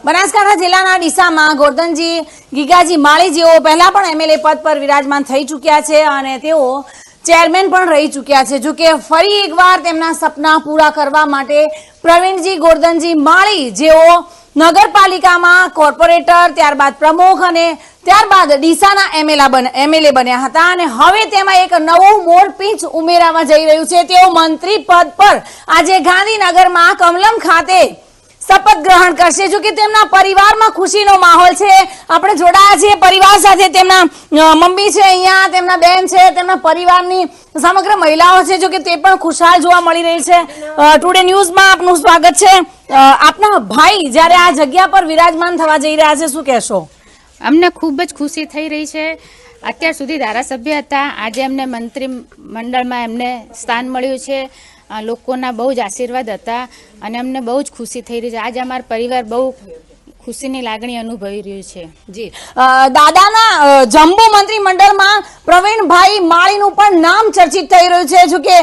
બનાસકાંઠા જિલ્લાના ડીસામાં ગોરધનજી ગીગાજી માળી જેઓ પહેલા પણ એમએલએ પદ પર વિરાજમાન થઈ ચૂક્યા છે અને તેઓ ચેરમેન પણ રહી ચૂક્યા છે. જોકે ફરી એકવાર તેમના સપના પૂરા કરવા માટે પ્રવીણજી ગોરધનજી માળી જેઓ નગરપાલિકામાં કોર્પોરેટર, ત્યારબાદ પ્રમુખ અને ત્યારબાદ ડીસાના એમએલએ એમએલએ બન્યા હતા અને હવે તેમાં એક નવું મોડ પીંચ ઉમેરાવા જઈ રહ્યું છે. તેઓ મંત્રી પદ પર આજે ગાંધીનગરમાં કમલમ ખાતે શપથ ગ્રહણ કરશે. જો કે તેમના પરિવારમાં ખુશીનો માહોલ છે. આપણે જોડાયા છીએ પરિવાર સાથે. તેમના મમ્મી છે અહીંયા, તેમના બેન છે, તેમના પરિવારની સમગ્ર મહિલાઓ છે. જો કે તે પણ ખુશહાલ જોવા મળી રહી છે. ટુડે ન્યૂઝમાં આપનું સ્વાગત છે. આપના ભાઈ જ્યારે આ જગ્યા પર વિરાજમાન થવા જઈ રહ્યા છે, શું કહેશો? અમને ખૂબ જ ખુશી થઈ રહી છે. અત્યાર સુધી ધારાસભ્ય હતા. આજે એમને મંત્રી મંડળમાં એમને સ્થાન મળ્યું છે. લોકોના બહુ જ આશીર્વાદ હતા અને અમને બહુ જ ખુશી થઈ રહી છે. આજે અમારો પરિવાર બહુ ખુશીની લાગણી અનુભવી રહ્યું છે. જી. દાદાના જમ્બુ મંત્રી મંત્રીમંડળમાં પ્રવીણભાઈ માળીનું પણ નામ ચર્ચિત થઈ રહ્યું છે. જો કે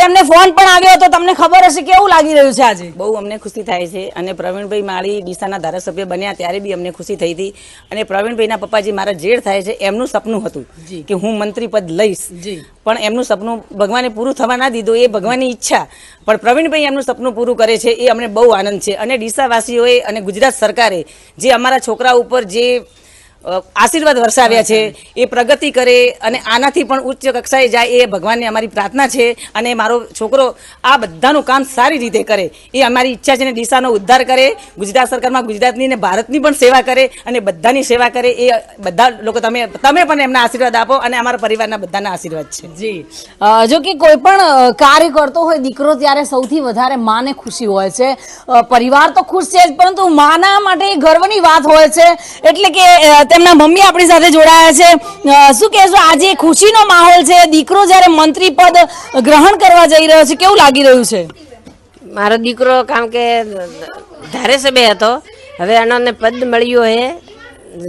તેમને ફોન પણ આવ્યો હતો. તમને ખબર હશે કેવું લાગી રહ્યું છે આજે? બહુ અમને ખુશી થાય છે અને પ્રવીણભાઈ માળી ડીસાના ધારાસભ્ય બન્યા ત્યારે બી અમને ખુશી થઈ હતી. અને પ્રવીણભાઈના પપ્પાજી મારા જેડ થાય છે એમનું સપનું હતું કે હું મંત્રી પદ લઈશ. પણ એમનું સપનું ભગવાને પૂરું થવા ના દીધું એ ભગવાનની ઈચ્છા. પણ પ્રવીણભાઈ એમનું સપનું પૂરું કરે છે એ અમને બહુ આનંદ છે. અને ડીસાવાસીઓએ અને ગુજરાત સરકારે જે અમારા છોકરા ઉપર જે આશીર્વાદ વરસાવ્યા છે એ પ્રગતિ કરે અને આનાથી પણ ઉચ્ચ કક્ષાએ જાય એ ભગવાનને અમારી પ્રાર્થના છે અને મારો છોકરો આ બધાનું કામ સારી રીતે કરે. એ અમારી ઈચ્છા છે ને ડીસાનો ઉદ્ધાર કરે ગુજરાત સરકારમાં ગુજરાતની ને ભારતની પણ સેવા કરે અને બધાની સેવા કરે. એ બધા લોકો તમે તમે પણ એમના આશીર્વાદ આપો અને અમારા પરિવારના બધાના આશીર્વાદ છે. જી. જો કે કોઈ પણ કાર્ય કરતો હોય દીકરો ત્યારે સૌથી વધારે માને ખુશી હોય છે. પરિવાર તો ખુશ છે જ પરંતુ માના માટે ગર્વની વાત હોય છે. એટલે કે તેમના મમ્મી આપણી સાથે જોડાયા છે. શું કહેશો, આજે ખુશીનો માહોલ છે? દીકરો જ્યારે મંત્રી પદ ગ્રહણ કરવા જઈ રહ્યો છે, કેવું લાગી રહ્યું છે? મારો દીકરો કારણ કે ધારેસભ્ય હતો. હવે આનોને પદ મળ્યો હે.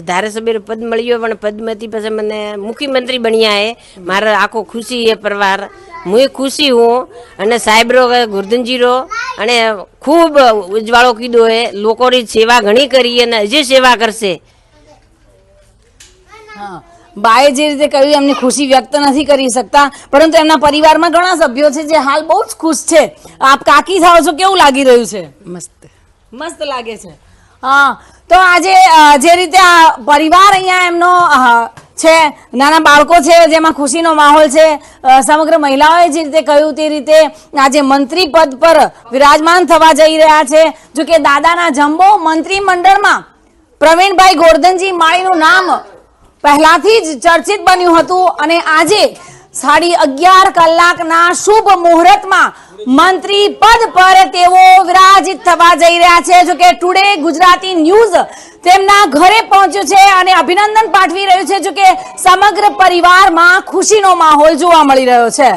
ધારાસભ્ય પદ મળ્યો, પણ પદમાંથી પછી મને મુખ્યમંત્રી બન્યા હે. મારો આખો ખુશી હે પરવાર. હું ખુશી હું અને સાહેબરો ગુરધનજીરો અને ખૂબ ઉજવાળો કીધો હે. લોકોની સેવા ઘણી કરી અને હજી સેવા કરશે. બાએ જે રીતે કહ્યું એમની ખુશી વ્યક્ત નથી કરી શકતા પરંતુ એમના પરિવારમાં ઘણા સભ્યો છે જે હાલ બહુ જ ખુશ છે. આપ કાકી થાવ છો કેવું લાગી રહ્યું છે? મસ્ત. મસ્ત લાગે છે. હા. તો આજે જે રીતે આ પરિવાર અહીંયા એમનો છે નાના બાળકો છે જેમાં ખુશીનો માહોલ છે સમગ્ર મહિલાઓએ જે રીતે કહ્યું તે રીતે આજે મંત્રી પદ પર વિરાજમાન થવા જઈ રહ્યા છે. જો કે દાદાના જમ્બો મંત્રીમંડળમાં પ્રવીણભાઈ ગોરધનજી માળીનું નામ પહેલાથી જ ચર્ચિત બન્યું હતું અને આજે સાડી અગિયાર કલાકના શુભ મુહૂર્તમાં મંત્રી પદ પર તેઓ વિરાજિત થવા જઈ રહ્યા છે. જો કે ટુડે ગુજરાતી ન્યૂઝ તેમના ઘરે પહોંચ્યું છે અને અભિનંદન પાઠવી રહ્યું છે. જો કે સમગ્ર પરિવારમાં ખુશીનો માહોલ જોવા મળી રહ્યો છે.